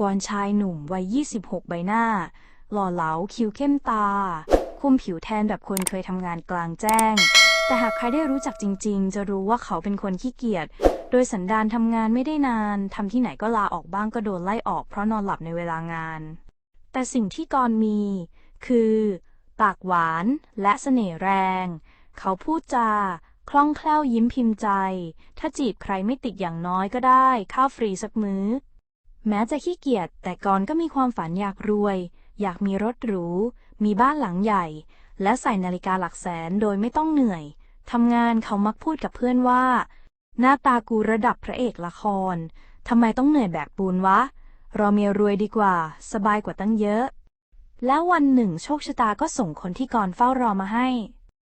กรชายหนุ่มวัย 26 ใบหน้า หล่อเหลาคิ้วเข้มตา คุมผิวแทนแบบคนเคยทำงานกลางแจ้ง แต่หากใครได้รู้จักจริง ๆ จะรู้ว่าเขาเป็นคนขี้เกียจ โดยสันดานทำงานไม่ได้นาน ทำที่ไหนก็ลาออกบ้างก็โดนไล่ออกเพราะนอนหลับในเวลางาน แต่สิ่งที่กรมี คือ ปากหวานและเสน่ห์แรง เขาพูดจาคล่องแคล่วยิ้มพิมพ์ใจ ถ้าจีบใครไม่ติดอย่างน้อยก็ได้ ข้าวฟรีสักมื้อ แม้จะขี้เกียจแต่กรก็มีความฝันอยากรวย อยากมีรถหรู มีบ้านหลังใหญ่ และใส่นาฬิกาหลักแสนโดยไม่ต้องเหนื่อยทำงานเขามักพูดกับเพื่อนว่า หน้าตากูระดับพระเอกละครทำไมต้องเหนื่อยแบกปูนวะ เรอเมียรวยดีกว่า สบายกว่าตั้งเยอะ แล้ววันหนึ่งโชคชะตาก็ส่งคนที่กรเฝ้ารอมาให้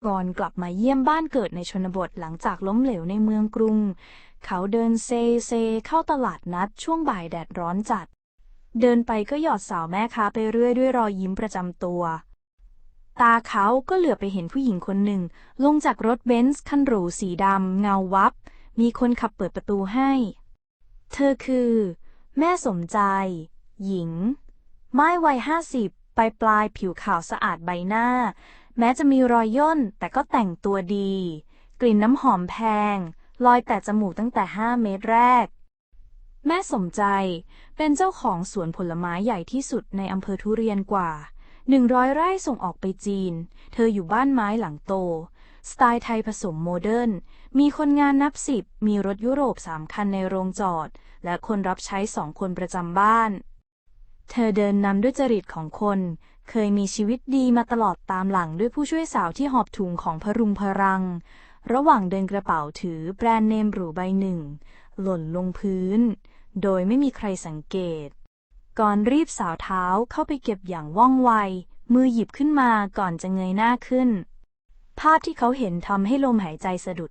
กรกลับมาเยี่ยมบ้านเกิดในชนบทหลังจากล้มเหลวในเมืองกรุง เขาเดินเซเซเข้าตลาดนัดช่วงบ่ายแดดร้อนจัด เดินไปก็หยอดสาวแม่ค้าไปเรื่อยด้วยรอยยิ้มประจำตัว ตาเขาก็เหลือบไปเห็นผู้หญิงคนหนึ่ง ลงจากรถเบนซ์คันหรูสีดำเงาวับ มีคนขับเปิดประตูให้ เธอคือ แม่สมใจ หญิง ไม้วัยห้าสิบปลายปลายผิวขาวสะอาดใบหน้า แม้จะมีรอยย่นแต่ก็แต่งตัวดี กลิ่นน้ำหอมแพง ลอยแต่จมูกตั้งแต่ห้าเมตรแรก แม่สมใจเป็นเจ้าของสวนผลไม้ใหญ่ที่สุดในอำเภอทุเรียนกว่าหนึ่งร้อยไร่ส่งออกไปจีน เธออยู่บ้านไม้หลังโต สไตล์ไทยผสมโมเดิร์น มีคนงานนับสิบ มีรถยุโรปสามคันในโรงจอด และคนรับใช้สองคนประจำบ้านเธอเดินนำด้วยจริตของคน เคยมีชีวิตดีมาตลอดตามหลังด้วยผู้ช่วยสาวที่หอบถุงของพรุงพรัง ระหว่างเดินกระเป๋าถือแบรนด์เนมหรูใบหนึ่ง หล่นลงพื้น โดยไม่มีใครสังเกต ก่อนรีบสาวเท้าเข้าไปเก็บอย่างว่องไว มือหยิบขึ้นมาก่อนจะเงยหน้าขึ้น ภาพที่เขาเห็นทำให้ลมหายใจสะดุด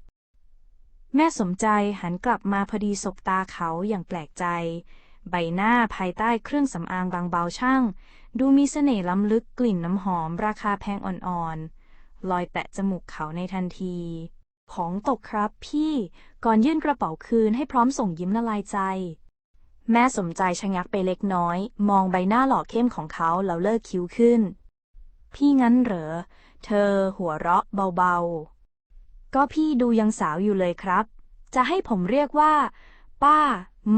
แม่สมใจหันกลับมาพอดีสบตาเขาอย่างแปลกใจ ใบหน้าภายใต้เครื่องสำอางบางเบาช่าง ดูมีเสน่ห์ล้ำลึกกลิ่นน้ำหอมราคาแพงอ่อนๆ ลอยแตะจมูกเขาในทันที ของตกครับพี่ก่อนยื่นกระเป๋าคืนให้พร้อมส่งยิ้มละลายใจ แม่สมใจชะงักไปเล็กน้อย มองใบหน้าหล่อเข้มของเขาแล้วเลิกคิ้วขึ้น พี่งั้นเหรอ เธอหัวเราะเบาๆ ก็พี่ดูยังสาวอยู่เลยครับ จะให้ผมเรียกว่า ป้า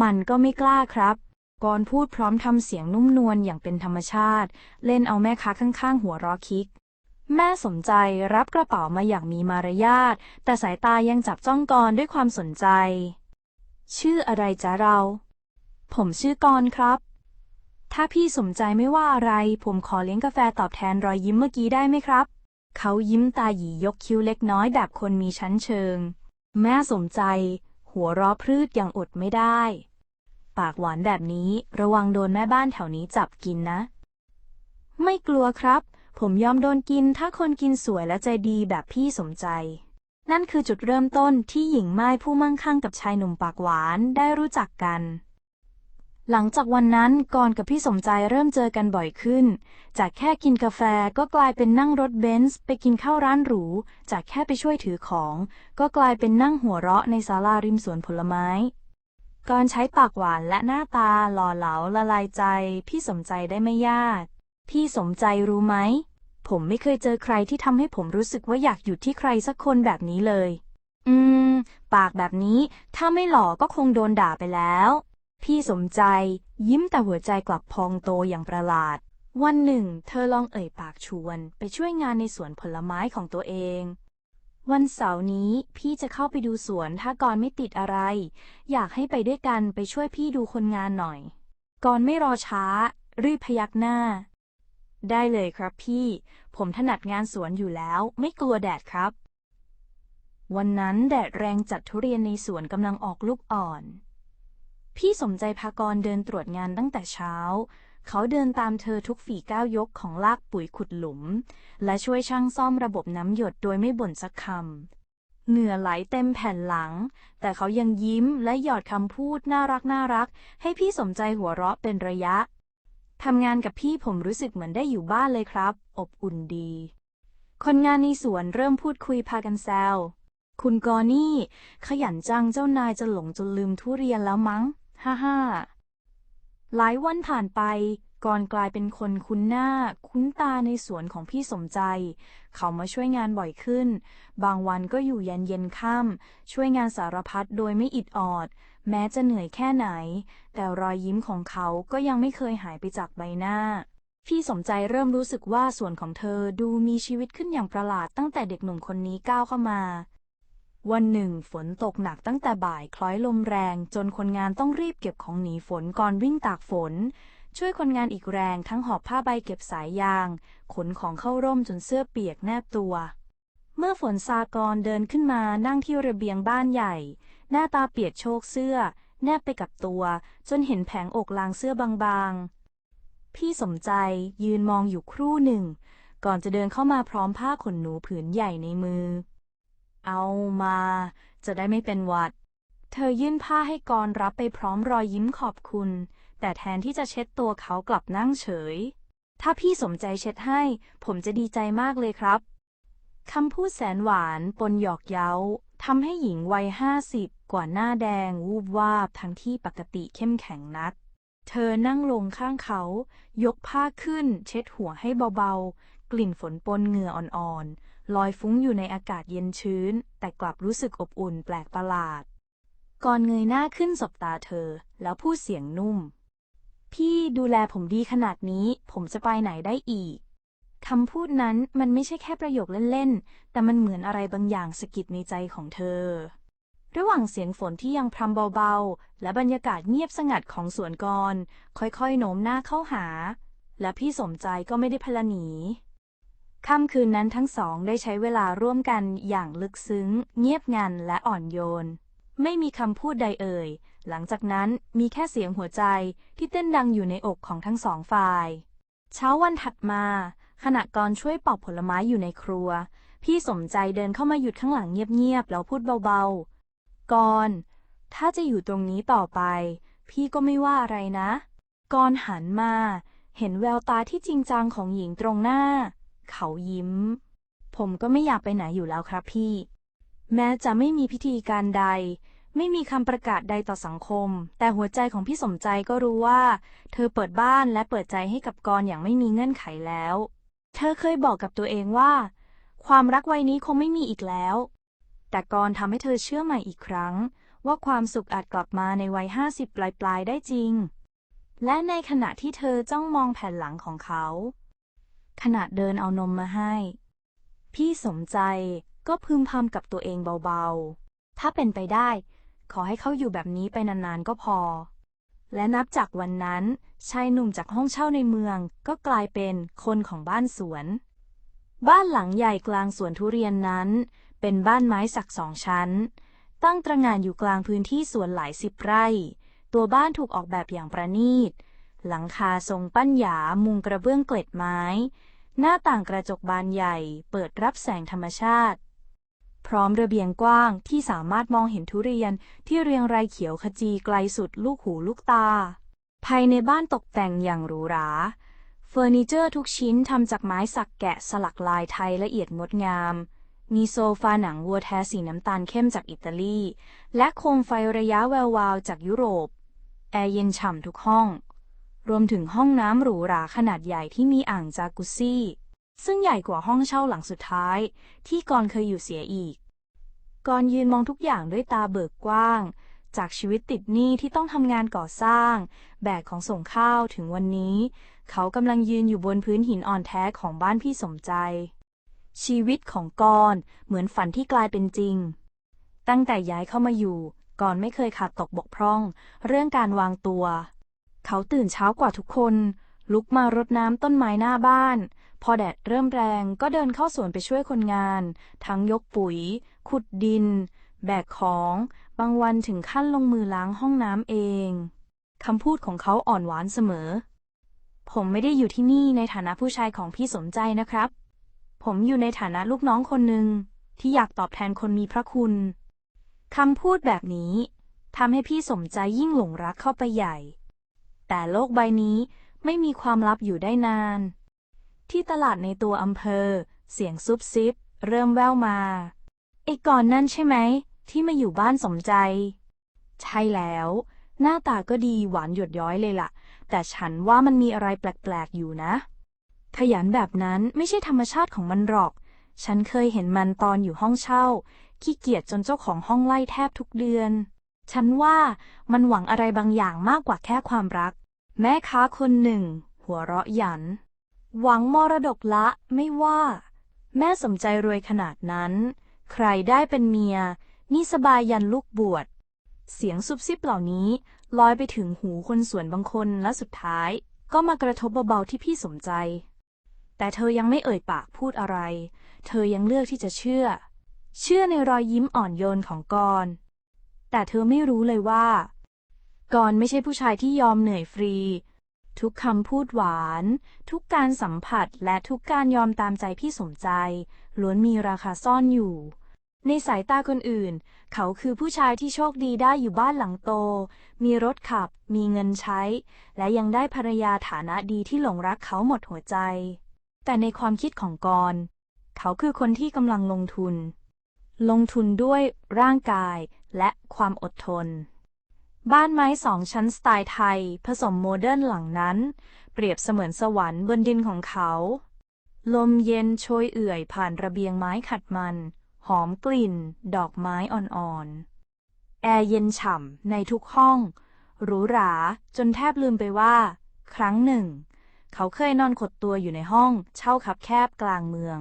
มันก็ไม่กล้าครับ กรพูดพร้อมทำเสียงนุ่มนวลอย่างเป็นธรรมชาติ เล่นเอาแม่ค้าข้างๆ หัวราะคิก แม่สมใจรับกระเป๋ามาอย่างมีมารยาท แต่สายตายังจับจ้องกรด้วยความสนใจ ชื่ออะไรจ๊ะเรา ผมชื่อกรครับ ถ้าพี่สมใจไม่ว่าอะไร ผมขอเลี้ยงกาแฟตอบแทนรอยยิ้มเมื่อกี้ได้ไหมครับ เขายิ้มตาหยียกคิ้วเล็กน้อยแบบคนมีชั้นเชิง แม่สมใจ หัวเราะพรืดอย่างอดไม่ได้ ปากหวานแบบนี้ ระวังโดนแม่บ้านแถวนี้จับกินนะ ไม่กลัวครับ ผมยอมโดนกินถ้าคนกินสวยและใจดีแบบพี่สมใจ นั่นคือจุดเริ่มต้นที่หญิงไม้ผู้มั่งคั่งกับชายหนุ่มปากหวานได้รู้จักกัน หลังจากวันนั้นก่อนกับพี่สมใจเริ่มเจอกันบ่อยขึ้น จากแค่กินกาแฟก็กลายเป็นนั่งรถเบนซ์ไปกินข้าวร้านหรู จากแค่ไปช่วยถือของ ก็กลายเป็นนั่งหัวเราะในศาลาริมสวนผลไม้ ก่อนใช้ปากหวานและหน้าตาหล่อเหลาละลายใจ พี่สมใจได้ไม่ยาก พี่สมใจรู้ไหม ผมไม่เคยเจอใครที่ทำให้ผมรู้สึกว่าอยากอยู่ที่ใครสักคนแบบนี้เลย อืม ปากแบบนี้ ถ้าไม่หล่อก็คงโดนด่าไปแล้ว พี่สมใจ ยิ้มแต่หัวใจกลับพองโตอย่างประหลาด วันหนึ่ง เธอลองเอ่ยปากชวน ไปช่วยงานในสวนผลไม้ของตัวเอง วันเสาร์นี้พี่จะเข้าไปดูสวนถ้ากรไม่ติดอะไร อยากให้ไปด้วยกันไปช่วยพี่ดูคนงานหน่อย กรไม่รอช้า รีบพยักหน้า ได้เลยครับพี่ ผมถนัดงานสวนอยู่แล้ว ไม่กลัวแดดครับ วันนั้นแดดแรงจัดทุเรียนในสวนกำลังออกลูกอ่อน พี่สมใจพากรเดินตรวจงานตั้งแต่เช้า เขาเดินตามเธอทุกฝีก้าวยกของลากปุ๋ยขุดหลุม และช่วยช่างซ่อมระบบน้ำหยดโดยไม่บ่นสักคำ เหงื่อไหลเต็มแผ่นหลัง แต่เขายังยิ้มและหยอดคำพูดน่ารักน่ารัก ให้พี่สมใจหัวเราะเป็นระยะ ทำงานกับพี่ผมรู้สึกเหมือนได้อยู่บ้านเลยครับ อบอุ่นดี คนงานในสวนเริ่มพูดคุยพากันแซวคุณกอนี่ ขยันจังเจ้านายจะหลงจนลืมทุเรียนแล้วมั้ง ฮ่าฮ่า หลายวันผ่านไปก่อนกลายเป็นคนคุ้นหน้า คุ้นตาในสวนของพี่สมใจ เขามาช่วยงานบ่อยขึ้น บางวันก็อยู่ยันเย็นค่ำช่วยงานสารพัดโดยไม่อิดออด แม้จะเหนื่อยแค่ไหน แต่รอยยิ้มของเขาก็ยังไม่เคยหายไปจากใบหน้า พี่สมใจเริ่มรู้สึกว่าส่วนของเธอดูมีชีวิตขึ้นอย่างประหลาดตั้งแต่เด็กหนุ่มคนนี้ก้าวเข้ามา วันหนึ่งฝนตกหนักตั้งแต่บ่ายคล้อยลมแรง จนคนงานต้องรีบเก็บของหนีฝนก่อนวิ่งตากฝน ช่วยคนงานอีกแรงทั้งหอบผ้าใบเก็บสายยาง ขนของเข้าร่มจนเสื้อเปียกแนบตัว เมื่อฝนซากรเดินขึ้นมานั่งที่ระเบียงบ้านใหญ่ หน้าตาเปียกโชกเสื้อ แนบไปกับตัว จนเห็นแผงอกลางเสื้อบางๆ พี่สมใจยืนมองอยู่ครู่หนึ่ง ก่อนจะเดินเข้ามาพร้อมผ้าขนหนูผืนใหญ่ในมือ เอามา จะได้ไม่เป็นหวัด เธอยื่นผ้าให้กรรับไปพร้อมรอยยิ้มขอบคุณ แต่แทนที่จะเช็ดตัวเขากลับนั่งเฉย ถ้าพี่สมใจเช็ดให้ ผมจะดีใจมากเลยครับคำพูดแสนหวานปนหยอกเย้าทำให้หญิงวัยห้าสิบกว่าหน้าแดงวูบวาบทั้งที่ปกติเข้มแข็งนัก เธอนั่งลงข้างเขา ยกผ้าขึ้น เช็ดหัวให้เบาๆ กลิ่นฝนปนเหงื่ออ่อนๆ ลอยฟุ้งอยู่ในอากาศเย็นชื้น แต่กลับรู้สึกอบอุ่นแปลกประหลาด ก่อนเงยหน้าขึ้นสบตาเธอ แล้วพูดเสียงนุ่ม พี่ดูแลผมดีขนาดนี้ ผมจะไปไหนได้อีกคำพูดนั้นมันไม่ใช่แค่ประโยคเล่นๆ แต่มันเหมือนอะไรบางอย่างสะกิดในใจของเธอ ระหว่างเสียงฝนที่ยังพรำเบาๆ และบรรยากาศเงียบสงัดของสวนกร ค่อยๆ โน้มหน้าเข้าหา และพี่สมใจก็ไม่ได้พลหนี ค่ำคืนนั้นทั้งสองได้ใช้เวลาร่วมกันอย่างลึกซึ้ง เงียบงันและอ่อนโยน ไม่มีคำพูดใดเอ่ย หลังจากนั้นมีแค่เสียงหัวใจที่เต้นดังอยู่ในอกของทั้งสองฝ่าย เช้าวันถัดมา ขณะกรช่วยปอกผลไม้อยู่ในครัว พี่สมใจเดินเข้ามาหยุดข้างหลังเงียบๆแล้วพูดเบาๆกรถ้าจะอยู่ตรงนี้ต่อไป พี่ก็ไม่ว่าอะไรนะกรหันมา เห็นแววตาที่จริงจังของหญิงตรงหน้า เขายิ้ม ผมก็ไม่อยากไปไหนอยู่แล้วครับพี่ แม้จะไม่มีพิธีการใด ไม่มีคำประกาศใดต่อสังคม แต่หัวใจของพี่สมใจก็รู้ว่า เธอเปิดบ้านและเปิดใจให้กับกรอย่างไม่มีเงื่อนไขแล้ว เธอเคยบอกกับตัวเองว่า ความรักวัยนี้คงไม่มีอีกแล้ว แต่กรทำให้เธอเชื่อใหม่อีกครั้ง ว่าความสุขอาจกลับมาในวัยห้าสิบปลายๆได้จริงและในขณะที่เธอจ้องมองแผ่นหลังของเขา ขณะเดินเอานมมาให้ พี่สมใจก็พึมพำกับตัวเองเบาๆ ถ้าเป็นไปได้ ขอให้เขาอยู่แบบนี้ไปนานๆก็พอ และนับจากวันนั้นชายหนุ่มจากห้องเช่าในเมืองก็กลายเป็นคนของบ้านสวน บ้านหลังใหญ่กลางสวนทุเรียนนั้น เป็นบ้านไม้สักสองชั้น ตั้งตระหง่านอยู่กลางพื้นที่สวนหลายสิบไร่ ตัวบ้านถูกออกแบบอย่างประณีต หลังคาทรงปั้นหยามุงกระเบื้องเกล็ดไม้ หน้าต่างกระจกบานใหญ่เปิดรับแสงธรรมชาติ พร้อมระเบียงกว้างที่สามารถมองเห็นทุเรียนที่เรียงรายเขียวขจีไกลสุดลูกหูลูกตา ภายในบ้านตกแต่งอย่างหรูหรา เฟอร์นิเจอร์ทุกชิ้นทำจากไม้สักแกะสลักลายไทยละเอียดงดงามมีโซฟาหนังวัวแท้สีน้ำตาลเข้มจากอิตาลี และโคมไฟระยะแวววาวจากยุโรป แอร์เย็นฉ่ำทุกห้อง รวมถึงห้องน้ำหรูหราขนาดใหญ่ที่มีอ่างจากุซซี่ ซึ่งใหญ่กว่าห้องเช่าหลังสุดท้าย ที่กรเคยอยู่เสียอีกกรยืนมองทุกอย่างด้วยตาเบิกกว้าง จากชีวิตติดหนี้ที่ต้องทำงานก่อสร้าง แบกของส่งข้าวถึงวันนี้ เขากำลังยืนอยู่บนพื้นหินอ่อนแท้ของบ้านพี่สมใจ ชีวิตของกรเหมือนฝันที่กลายเป็นจริง ตั้งแต่ย้ายเข้ามาอยู่กรไม่เคยขาดตกบกพร่อง เรื่องการวางตัว เขาตื่นเช้ากว่าทุกคน ลุกมารดน้ำต้นไม้หน้าบ้าน พอแดดเริ่มแรงก็เดินเข้าสวนไปช่วยคนงาน ทั้งยกปุ๋ย ขุดดิน แบกของ บางวันถึงขั้นลงมือล้างห้องน้ำเองคำพูดของเขาอ่อนหวานเสมอ ผมไม่ได้อยู่ที่นี่ในฐานะผู้ชายของพี่สมใจนะครับ ผมอยู่ในฐานะลูกน้องคนหนึ่งที่อยากตอบแทนคนมีพระคุณคำพูดแบบนี้ทำให้พี่สมใจยิ่งหลงรักเข้าไปใหญ่ แต่โลกใบนี้ไม่มีความลับอยู่ได้นาน ที่ตลาดในตัวอำเภอ เสียงซุบซิบ เริ่มแว่วมา ไอ้ก่อนนั่นใช่ไหม ที่มาอยู่บ้านสมใจ ใช่แล้ว หน้าตาก็ดีหวานหยดย้อยเลยล่ะ แต่ฉันว่ามันมีอะไรแปลกๆอยู่นะ ขยันแบบนั้นไม่ใช่ธรรมชาติของมันหรอก ฉันเคยเห็นมันตอนอยู่ห้องเช่า ขี้เกียจจนเจ้าของห้องไล่แทบทุกเดือน ฉันว่ามันหวังอะไรบางอย่างมากกว่าแค่ความรัก แม่ค้าคนหนึ่ง หัวเราะหยัน หวังมรดกละไม่ว่า แม่สมใจรวยขนาดนั้น ใครได้เป็นเมีย นี่สบายยันลูกบวช เสียงซุบซิบเหล่านี้ลอยไปถึงหูคนสวนบางคนและสุดท้าย ก็มากระทบเบาๆที่พี่สมใจ แต่เธอยังไม่เอ่ยปากพูดอะไร เธอยังเลือกที่จะเชื่อ เชื่อในรอยยิ้มอ่อนโยนของกรแต่เธอไม่รู้เลยว่า กรไม่ใช่ผู้ชายที่ยอมเหนื่อยฟรี ทุกคำพูดหวาน ทุกการสัมผัสและทุกการยอมตามใจพี่สมใจ ล้วนมีราคาซ่อนอยู่ ในสายตาคนอื่น เขาคือผู้ชายที่โชคดีได้อยู่บ้านหลังโต มีรถขับ มีเงินใช้ และยังได้ภรรยาฐานะดีที่หลงรักเขาหมดหัวใจ แต่ในความคิดของกรเขาคือคนที่กำลังลงทุน ลงทุนด้วยร่างกายและความอดทน บ้านไม้สองชั้นสไตล์ไทย ผสมโมเดิร์นหลังนั้น เปรียบเสมือนสวรรค์บนดินของเขา ลมเย็นโชยเอื่อยผ่านระเบียงไม้ขัดมัน หอมกลิ่น ดอกไม้อ่อนๆ แอร์เย็นฉ่ำในทุกห้อง หรูหราจนแทบลืมไปว่า ครั้งหนึ่ง เขาเคยนอนขดตัวอยู่ในห้องเช่าคับแคบกลางเมือง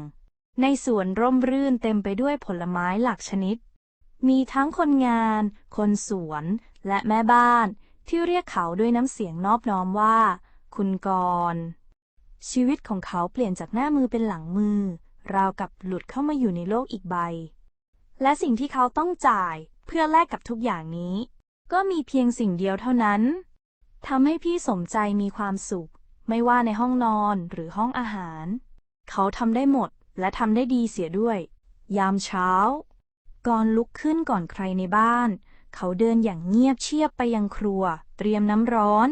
ในสวนร่มรื่นเต็มไปด้วยผลไม้หลากชนิดมีทั้งคนงาน คนสวน และแม่บ้านที่เรียกเขาด้วยน้ำเสียงนอบน้อมว่า คุณกรณ์ชีวิตของเขาเปลี่ยนจากหน้ามือเป็นหลังมือ ราวกับหลุดเข้ามาอยู่ในโลกอีกใบ และสิ่งที่เขาต้องจ่ายเพื่อแลกกับทุกอย่างนี้ ก็มีเพียงสิ่งเดียวเท่านั้นทำให้พี่สมใจมีความสุข ไม่ว่าในห้องนอนหรือห้องอาหาร เขาทำได้หมดและทำได้ดีเสียด้วย ยามเช้า ก่อนลุกขึ้นก่อนใครในบ้าน เขาเดินอย่างเงียบเชียบไปยังครัว เตรียมน้ำร้อน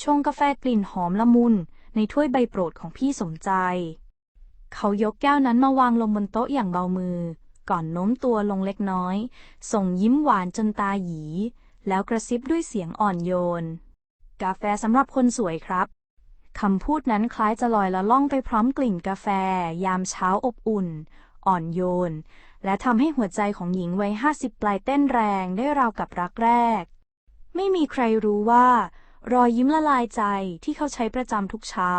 ชงกาแฟกลิ่นหอมละมุน ในถ้วยใบโปรดของพี่สมใจ เขายกแก้วนั้นมาวางลงบนโต๊ะอย่างเบามือ ก่อนโน้มตัวลงเล็กน้อย ส่งยิ้มหวานจนตาหยี แล้วกระซิบด้วยเสียงอ่อนโยน กาแฟสำหรับคนสวยครับคำพูดนั้นคล้ายจะลอยละล่องไปพร้อมกลิ่นกาแฟ ยามเช้าอบอุ่น อ่อนโยน และทำให้หัวใจของหญิงวัยห้าสิบปลายเต้นแรงได้ราวกับรักแรก ไม่มีใครรู้ว่า รอยยิ้มละลายใจที่เขาใช้ประจำทุกเช้า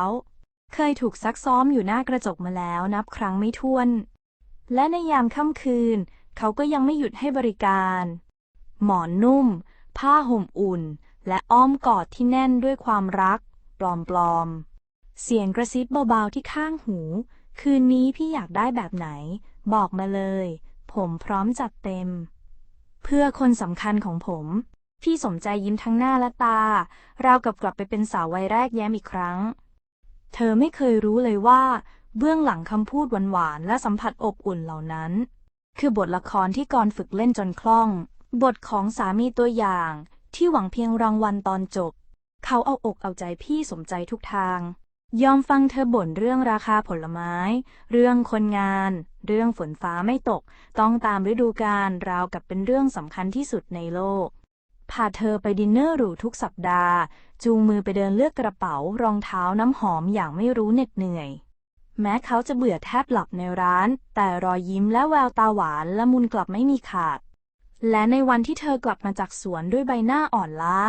เคยถูกซักซ้อมอยู่หน้ากระจกมาแล้วนับครั้งไม่ถ้วน และในยามค่ำคืน เขาก็ยังไม่หยุดให้บริการ หมอนนุ่ม ผ้าห่มอุ่น และอ้อมกอดที่แน่นด้วยความรัก ปลอมๆเสียงกระซิบเบาๆที่ข้างหู คืนนี้พี่อยากได้แบบไหน บอกมาเลย ผมพร้อมจัดเต็ม เพื่อคนสำคัญของผม พี่สมใจยิ้มทั้งหน้าและตา ราวกับกลับไปเป็นสาววัยแรกแย้มอีกครั้ง เธอไม่เคยรู้เลยว่า เบื้องหลังคำพูดหวานๆและสัมผัสอบอุ่นเหล่านั้น คือบทละครที่กรฝึกเล่นจนคล่อง บทของสามีตัวอย่างที่หวังเพียงรางวัลตอนจบ เขาเอาอกเอาใจพี่สมใจทุกทาง ยอมฟังเธอบ่นเรื่องราคาผลไม้ เรื่องคนงาน เรื่องฝนฟ้าไม่ตก ต้องตามฤดูกาลราวกับเป็นเรื่องสำคัญที่สุดในโลก พาเธอไปดินเนอร์หรูทุกสัปดาห์ จูงมือไปเดินเลือกกระเป๋ารองเท้าน้ำหอมอย่างไม่รู้เหน็ดเหนื่อย แม้เขาจะเบื่อแทบหลับในร้าน แต่รอยยิ้มและแววตาหวานละมุนกลับไม่มีขาด และในวันที่เธอกลับมาจากสวนด้วยใบหน้าอ่อนล้า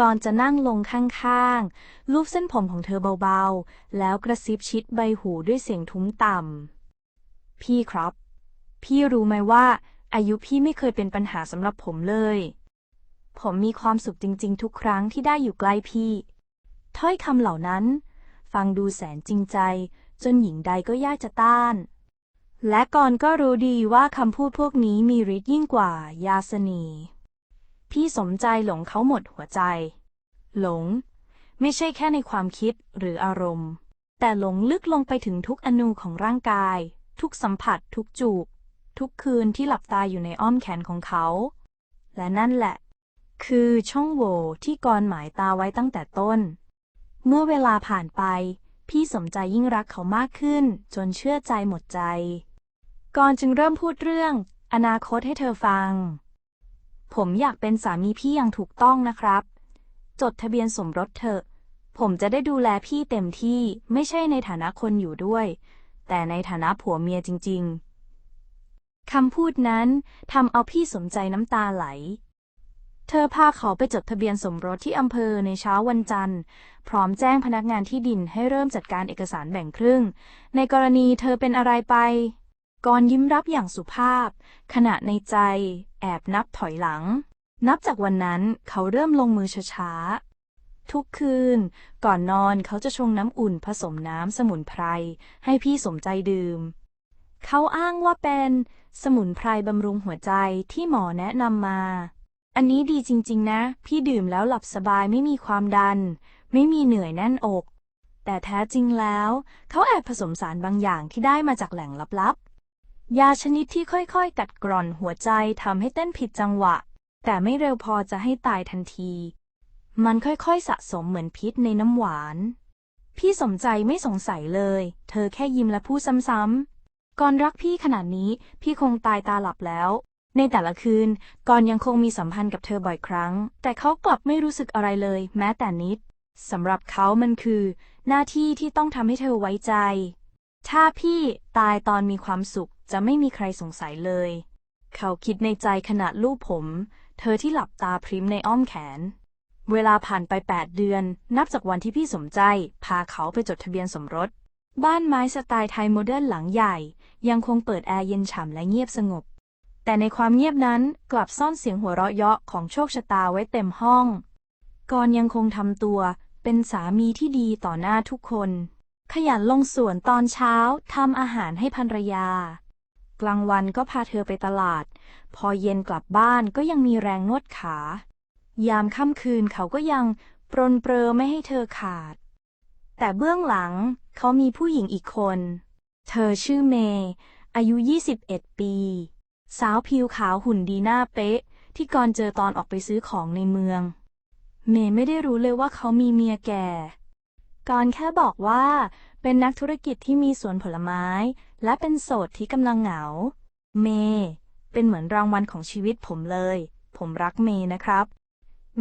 ก่อนจะนั่งลงข้างๆ ลูบเส้นผมของเธอเบาๆ แล้วกระซิบชิดใบหูด้วยเสียงทุ้มต่ำ พี่ครับ พี่รู้ไหมว่า อายุพี่ไม่เคยเป็นปัญหาสำหรับผมเลย ผมมีความสุขจริง ๆ ทุกครั้งที่ได้อยู่ใกล้พี่ ถ้อยคำเหล่านั้น ฟังดูแสนจริงใจ จนหญิงใดก็ยากจะต้าน และก่อนก็รู้ดีว่าคำพูดพวกนี้มีฤทธิ์ยิ่งกว่ายาสนีพี่สมใจหลงเขาหมดหัวใจ หลง ไม่ใช่แค่ในความคิดหรืออารมณ์ แต่หลงลึกลงไปถึงทุกอนูของร่างกาย ทุกสัมผัสทุกจูบ ทุกคืนที่หลับตาอยู่ในอ้อมแขนของเขา และนั่นแหละ คือช่องโหว่ที่กรหมายตาไว้ตั้งแต่ต้น เมื่อเวลาผ่านไป พี่สมใจยิ่งรักเขามากขึ้น จนเชื่อใจหมดใจกรจึงเริ่มพูดเรื่อง อนาคตให้เธอฟัง ผมอยากเป็นสามีพี่อย่างถูกต้องนะครับ จดทะเบียนสมรสเถอะ ผมจะได้ดูแลพี่เต็มที่ไม่ใช่ในฐานะคนอยู่ด้วย แต่ในฐานะผัวเมียจริง ๆ คำพูดนั้นทำเอาพี่สมใจน้ำตาไหล เธอพาเขาไปจดทะเบียนสมรสที่อำเภอในเช้าวันจันทร์ พร้อมแจ้งพนักงานที่ดินให้เริ่มจัดการเอกสารแบ่งครึ่ง ในกรณีเธอเป็นอะไรไปกรยิ้มรับอย่างสุภาพ ขณะในใจ แอบนับถอยหลัง นับจากวันนั้นเขาเริ่มลงมือช้าๆ ทุกคืน ก่อนนอนเขาจะชงน้ำอุ่นผสมน้ำสมุนไพร ให้พี่สมใจดื่ม เขาอ้างว่าเป็นสมุนไพรบำรุงหัวใจที่หมอแนะนำมา อันนี้ดีจริงๆนะ พี่ดื่มแล้วหลับสบายไม่มีความดัน ไม่มีเหนื่อยแน่นอก แต่แท้จริงแล้ว เขาแอบผสมสารบางอย่างที่ได้มาจากแหล่งลับๆ ยาชนิดที่ค่อยๆ กัดกร่อนหัวใจทำให้เต้นผิดจังหวะ แต่ไม่เร็วพอจะให้ตายทันที มันค่อยๆสะสมเหมือนพิษในน้ำหวาน พี่สมใจไม่สงสัยเลย เธอแค่ยิ้มและพูดซ้ำๆก่อนรักพี่ขนาดนี้พี่คงตายตาหลับแล้ว ในแต่ละคืนก่อนยังคงมีสัมพันธ์กับเธอบ่อยครั้ง แต่เขากลับไม่รู้สึกอะไรเลย แม้แต่นิดสำหรับเขามันคือ หน้าที่ที่ต้องทำให้เธอไว้ใจ ถ้าพี่ตายตอนมีความสุขจะไม่มีใครสงสัยเลย เขาคิดในใจขณะลูบผม เธอที่หลับตาพริมในอ้อมแขน เวลาผ่านไป 8 เดือน นับจากวันที่พี่สมใจ พาเขาไปจดทะเบียนสมรส บ้านไม้สไตล์ไทยโมเดิร์นหลังใหญ่ ยังคงเปิดแอร์เย็นฉ่ำและเงียบสงบ แต่ในความเงียบนั้นกลับซ่อนเสียงหัวเราะเยาะของโชคชะตาไว้เต็มห้องกรยังคงทำตัวเป็นสามีที่ดีต่อหน้าทุกคน ขยันลงสวนตอนเช้าทำอาหารให้ภรรยา กลางวันก็พาเธอไปตลาด พอเย็นกลับบ้านก็ยังมีแรงนวดขา ยามค่ำคืนเขาก็ยังปรนเปรอไม่ให้เธอขาด แต่เบื้องหลังเขามีผู้หญิงอีกคน เธอชื่อเมย์อายุ 21 ปี สาวผิวขาวหุ่นดีหน้าเป๊ะ ที่ก่อนเจอตอนออกไปซื้อของในเมือง เมย์ไม่ได้รู้เลยว่าเขามีเมียแก่ก่อนแค่บอกว่าเป็นนักธุรกิจที่มีสวนผลไม้ และเป็นโสดที่กำลังเหงา เมย์เป็นเหมือนรางวัลของชีวิตผมเลย ผมรักเมย์นะครับ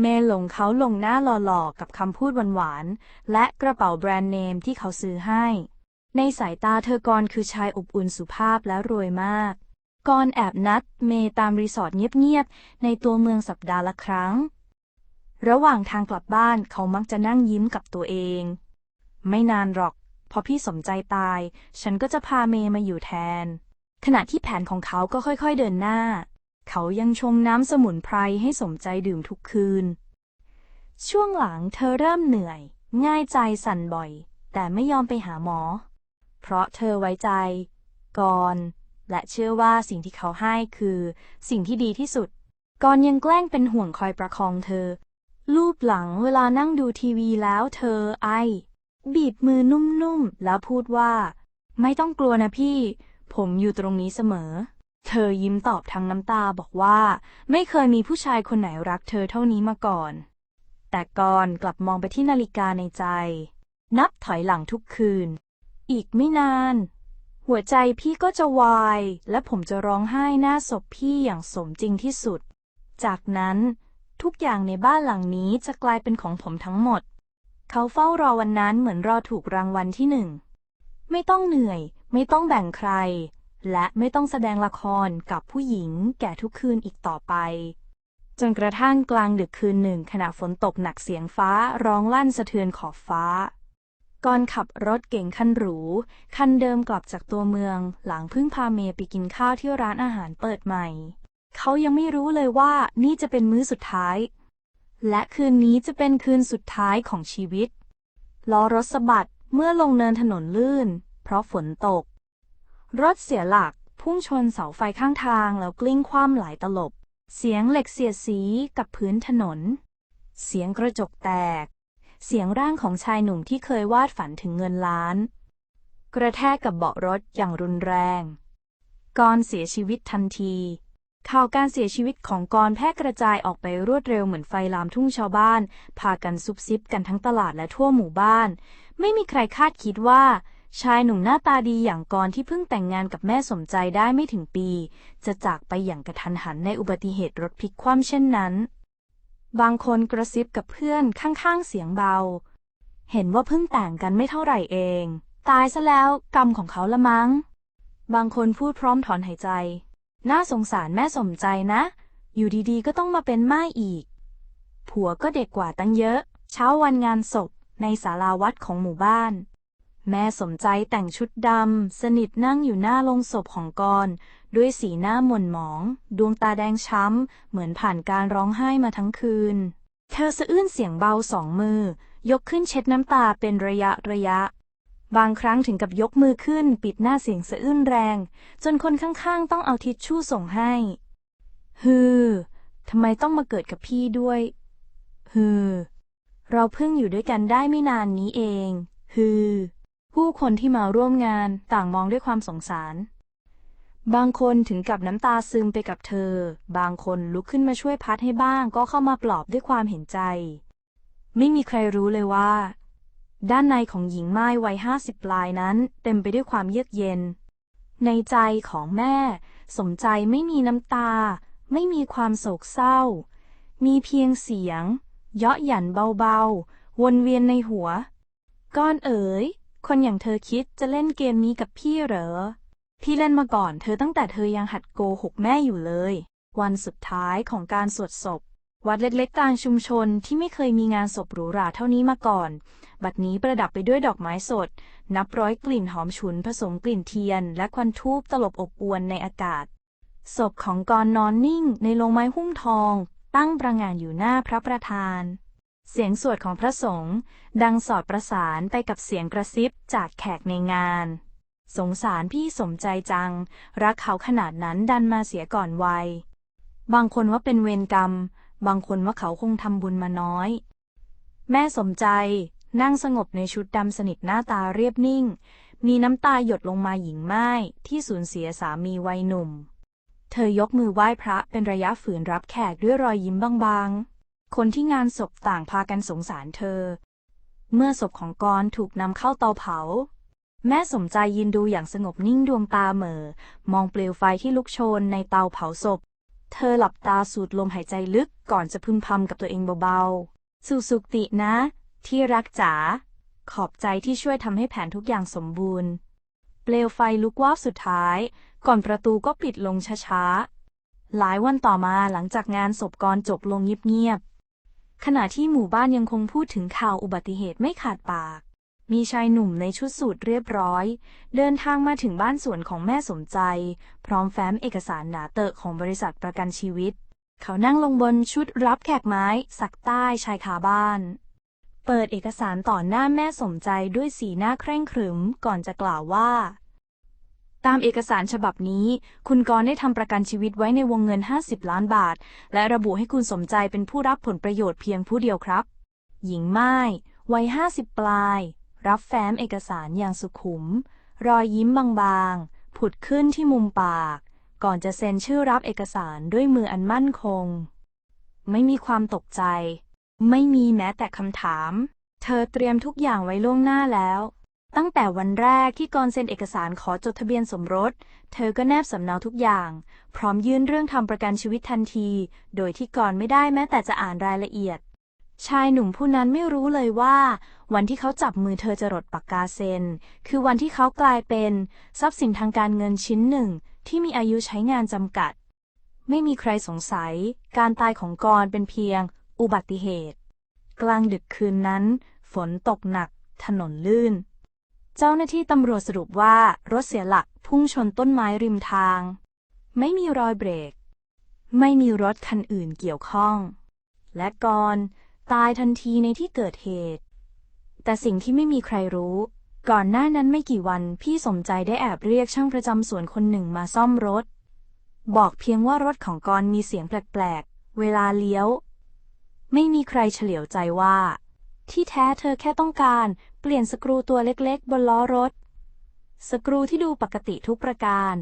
เมย์หลงเขาลงหน้าหล่อๆ กับคำพูดหวานๆ และกระเป๋าแบรนด์เนมที่เขาซื้อให้ ในสายตาเธอกรคือชายอบอุ่นสุภาพและรวยมากกรแอบนัดเมย์ตามรีสอร์ทเงียบๆ ในตัวเมืองสัปดาห์ละครั้ง ระหว่างทางกลับบ้านเขามักจะนั่งยิ้มกับตัวเอง ไม่นานหรอก พอพี่สมใจตาย ฉันก็จะพาเมย์มาอยู่แทน ขณะที่แผนของเขาก็ค่อยๆเดินหน้า เขายังชงน้ำสมุนไพรให้สมใจดื่มทุกคืน ช่วงหลังเธอเริ่มเหนื่อย ง่ายใจสั่นบ่อย แต่ไม่ยอมไปหาหมอ เพราะเธอไว้ใจ กอนและเชื่อว่าสิ่งที่เขาให้คือ สิ่งที่ดีที่สุด กอนยังแกล้งเป็นห่วงคอยประคองเธอรูปหลังเวลานั่งดูทีวีแล้วเธอไอ บีบมือนุ่มๆ แล้วพูดว่า ไม่ต้องกลัวนะพี่ ผมอยู่ตรงนี้เสมอ เธอยิ้มตอบทั้งน้ำตาบอกว่า ไม่เคยมีผู้ชายคนไหนรักเธอเท่านี้มาก่อน แต่ก่อนกลับมองไปที่นาฬิกาในใจ นับถอยหลังทุกคืน อีกไม่นาน หัวใจพี่ก็จะวาย และผมจะร้องไห้หน้าศพพี่อย่างสมจริงที่สุด จากนั้นทุกอย่างในบ้านหลังนี้จะกลายเป็นของผมทั้งหมด เขาเฝ้ารอวันนั้นเหมือนรอถูกรางวัลที่หนึ่ง ไม่ต้องเหนื่อย ไม่ต้องแบ่งใคร และไม่ต้องแสดงละครกับผู้หญิงแก่ทุกคืนอีกต่อไป จนกระทั่งกลางดึกคืนหนึ่งขณะฝนตกหนักเสียงฟ้าร้องลั่นสะเทือนขอบฟ้าก่อนขับรถเก่งคันหรู คันเดิมกลับจากตัวเมือง หลังเพิ่งพาเมย์ไปกินข้าวที่ร้านอาหารเปิดใหม่ เขายังไม่รู้เลยว่านี่จะเป็นมื้อสุดท้าย และคืนนี้จะเป็นคืนสุดท้ายของชีวิตล้อรถสะบัดเมื่อลงเนินถนนลื่น เพราะฝนตก รถเสียหลัก พุ่งชนเสาไฟข้างทางแล้วกลิ้งคว่ำหลายตลบ เสียงเหล็กเสียดสีกับพื้นถนน เสียงกระจกแตก เสียงร่างของชายหนุ่มที่เคยวาดฝันถึงเงินล้าน กระแทกกับเบาะรถอย่างรุนแรงกรเสียชีวิตทันที ข่าวการเสียชีวิตของกรแพร่กระจายออกไปรวดเร็วเหมือนไฟลามทุ่งชาวบ้าน พากันซุบซิบกันทั้งตลาดและทั่วหมู่บ้าน ไม่มีใครคาดคิดว่า ชายหนุ่มหน้าตาดีอย่างกรที่เพิ่งแต่งงานกับแม่สมใจได้ไม่ถึงปี จะจากไปอย่างกระทันหันในอุบัติเหตุรถพลิกคว่ำเช่นนั้น บางคนกระซิบกับเพื่อนข้างๆเสียงเบา เห็นว่าเพิ่งแต่งกันไม่เท่าไหร่เอง ตายซะแล้วกรรมของเขาละมั้ง บางคนพูดพร้อมถอนหายใจ น่าสงสารแม่สมใจนะ อยู่ดีๆ ก็ต้องมาเป็นม่ายอีก ผัวก็เด็กกว่าตั้งเยอะ เช้าวันงานศพในศาลาวัดของหมู่บ้าน แม่สมใจแต่งชุดดำ สนิทนั่งอยู่หน้าโลงศพของกร ด้วยสีหน้าหม่นหมอง ดวงตาแดงช้ำ เหมือนผ่านการร้องไห้มาทั้งคืน เธอสะอื้นเสียงเบาสองมือ ยกขึ้นเช็ดน้ำตาเป็นระยะระยะ บางครั้งถึงกับยกมือขึ้น ปิดหน้าเสียงสะอื้นแรง จนคนข้างๆ ต้องเอาทิชชู่ส่งให้ ฮือทำไมต้องมาเกิดกับพี่ด้วย ฮือ เราเพิ่งอยู่ด้วยกันได้ไม่นานนี้เอง ฮือ ผู้คนที่มาร่วมงานต่างมองด้วยความสงสาร บางคนถึงกับน้ำตาซึมไปกับเธอ บางคนลุกขึ้นมาช่วยพัดให้บ้างก็เข้ามาปลอบด้วยความเห็นใจ ไม่มีใครรู้เลยว่า ด้านในของหญิงไม้วัยห้าสิบปลายนั้น เต็มไปด้วยความเยือกเย็น ในใจของแม่ สมใจไม่มีน้ำตา ไม่มีความโศกเศร้า มีเพียงเสียง เยาะหยันเบาๆ วนเวียนในหัว ก้อนเอ๋ย คนอย่างเธอคิดจะเล่นเกมนี้กับพี่เหรอ พี่เล่นมาก่อนเธอตั้งแต่เธอยังหัดโกหกแม่อยู่เลย วันสุดท้ายของการสวดศพ วัดเล็กๆกลางชุมชนที่ไม่เคยมีงานศพหรูหราเท่านี้มาก่อน บัดนี้ประดับไปด้วยดอกไม้สด นับร้อยกลิ่นหอมฉุนผสมกลิ่นเทียน และควันทูบตลบอบอวนในอากาศ ศพของกรนอนนิ่งในโลงไม้หุ้มทอง ตั้งประงานอยู่หน้าพระประธาน เสียงสวดของพระสงฆ์ดังสอดประสานไปกับเสียงกระซิบจากแขกในงาน สงสารพี่สมใจจัง รักเขาขนาดนั้นดันมาเสียก่อนวัย บางคนว่าเป็นเวรกรรม บางคนว่าเขาคงทำบุญมาน้อย แม่สมใจนั่งสงบในชุดดำสนิทหน้าตาเรียบนิ่ง มีน้ำตาหยดลงมาหญิงไม้ที่สูญเสียสามีวัยหนุ่ม เธอยกมือไหว้พระเป็นระยะฝืนรับแขกด้วยรอยยิ้มบางๆ คนที่งานศพต่างพากันสงสารเธอ เมื่อศพของกรถูกนำเข้าเตาเผา แม่สมใจยืนดูอย่างสงบนิ่งดวงตาเหม่อมองเปลวไฟที่ลุกโชนในเตาเผาศพ เธอหลับตาสูดลมหายใจลึกก่อนจะพึมพำกับตัวเองเบาๆสุสุขตินะ ที่รักจ๋าขอบใจที่ช่วยทำให้แผนทุกอย่างสมบูรณ์ เปลวไฟลุกวาบสุดท้าย ก่อนประตูก็ปิดลงช้าๆหลายวันต่อมาหลังจากงานศพกรจบลงเงียบๆ ขณะที่หมู่บ้านยังคงพูดถึงข่าวอุบัติเหตุไม่ขาดปาก มีชายหนุ่มในชุดสูทเรียบร้อย เดินทางมาถึงบ้านสวนของแม่สมใจ พร้อมแฟ้มเอกสารหนาเตอะของบริษัทประกันชีวิต เขานั่งลงบนชุดรับแขกไม้ สักใต้ชายคาบ้าน เปิดเอกสารต่อหน้าแม่สมใจด้วยสีหน้าเคร่งขรึมก่อนจะกล่าวว่า ตามเอกสารฉบับนี้ คุณกรได้ทำประกันชีวิตไว้ในวงเงิน 50 ล้านบาท และระบุให้คุณสมใจเป็นผู้รับผลประโยชน์เพียงผู้เดียวครับ หญิงไม้วัย 50 ปลาย รับแฟ้มเอกสารอย่างสุขุม รอยยิ้มบางๆ ผุดขึ้นที่มุมปาก ก่อนจะเซ็นชื่อรับเอกสารด้วยมืออันมั่นคง ไม่มีความตกใจ ไม่มีแม้แต่คำถาม เธอเตรียมทุกอย่างไว้ล่วงหน้าแล้ว ตั้งแต่วันแรกที่กรเซ็นเอกสารขอจดทะเบียนสมรส เธอก็แนบสำเนาทุกอย่าง พร้อมยื่นเรื่องทำประกันชีวิตทันที โดยที่กรไม่ได้แม้แต่จะอ่านรายละเอียด ชายหนุ่มผู้นั้นไม่รู้เลยว่า วันที่เขาจับมือเธอจะรดปากกาเซ็น คือวันที่เขากลายเป็น ทรัพย์สินทางการเงินชิ้นหนึ่ง ที่มีอายุใช้งานจำกัด ไม่มีใครสงสัย การตายของกรเป็นเพียง อุบัติเหตุ กลางดึกคืนนั้น ฝนตกหนัก ถนนลื่น เจ้าหน้าที่ตำรวจสรุปว่ารถเสียหลักพุ่งชนต้นไม้ริมทาง ไม่มีรอยเบรก ไม่มีรถคันอื่นเกี่ยวข้อง และกรตายทันทีในที่เกิดเหตุ แต่สิ่งที่ไม่มีใครรู้ ก่อนหน้านั้นไม่กี่วันพี่สมใจได้แอบเรียกช่างประจำสวนคนหนึ่งมาซ่อมรถ บอกเพียงว่ารถของกรมีเสียงแปลกๆ เวลาเลี้ยว ไม่มีใครเฉลียวใจว่า ที่แท้เธอแค่ต้องการ ปลี่ยนสกรูตัวเล็กๆ บนล้อรถ สกรูที่ดูปกติทุกประการ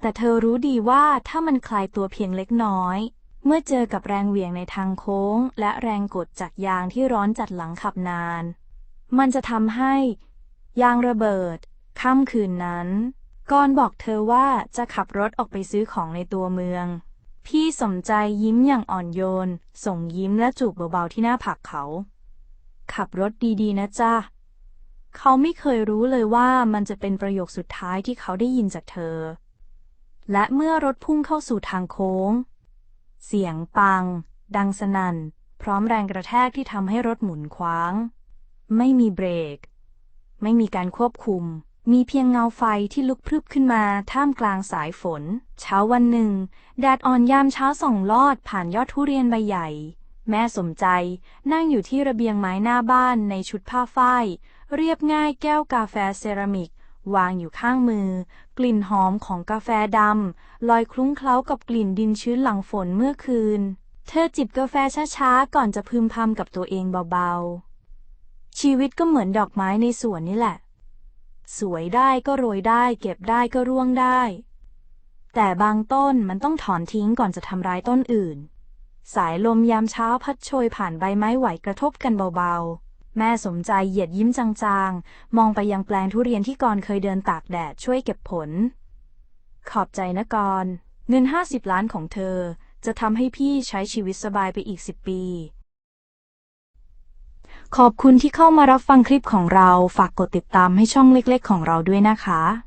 แต่เธอรู้ดีว่าถ้ามันคลายตัวเพียงเล็กน้อย เมื่อเจอกับแรงเหวี่ยงในทางโค้ง และแรงกดจากยางที่ร้อนจัดหลังขับนาน มันจะทำให้ ยางระเบิด ค่ำคืนนั้นกอนบอกเธอว่าจะขับรถออกไปซื้อของในตัวเมือง พี่สมใจยิ้มอย่างอ่อนโยน ส่งยิ้มและจูบเบาๆที่หน้าผากเขา ขับรถดีๆ นะจ๊ะ เขาไม่เคยรู้เลยว่ามันจะเป็นประโยคสุดท้ายที่เขาได้ยินจากเธอ และเมื่อรถพุ่งเข้าสู่ทางโค้ง เสียงปัง ดังสนั่น พร้อมแรงกระแทกที่ทำให้รถหมุนคว้าง ไม่มีเบรก ไม่มีการควบคุม มีเพียงเงาไฟที่ลุกพรึบขึ้นมาท่ามกลางสายฝน เช้าวันหนึ่ง แดดอ่อนยามเช้าส่องลอดผ่านยอดทุเรียนใบใหญ่ แม่สมใจนั่งอยู่ที่ระเบียงไม้หน้าบ้านในชุดผ้าฝ้าย เรียบง่ายแก้วกาแฟเซรามิก วางอยู่ข้างมือ กลิ่นหอมของกาแฟดำลอยคลุ้งเคล้ากับกลิ่นดินชื้นหลังฝนเมื่อคืน เธอจิบกาแฟช้าๆ ก่อนจะพึมพำกับตัวเองเบาๆ ชีวิตก็เหมือนดอกไม้ในสวนนี่แหละ สวยได้ก็โรยได้ เก็บได้ก็ร่วงได้ แต่บางต้นมันต้องถอนทิ้งก่อนจะทำร้ายต้นอื่น สายลมยามเช้าพัดโชยผ่านใบไม้ไหวกระทบกันเบาๆ แม่สมใจเหยียดยิ้มจางๆ มองไปยังแปลงทุเรียนที่กรเคยเดินตากแดดช่วยเก็บผล ขอบใจนะกรเงินห้าสิบล้านของเธอ จะทำให้พี่ใช้ชีวิตสบายไปอีกสิบปี ขอบคุณที่เข้ามารับฟังคลิปของเรา ฝากกดติดตามให้ช่องเล็กๆ ของเราด้วยนะคะ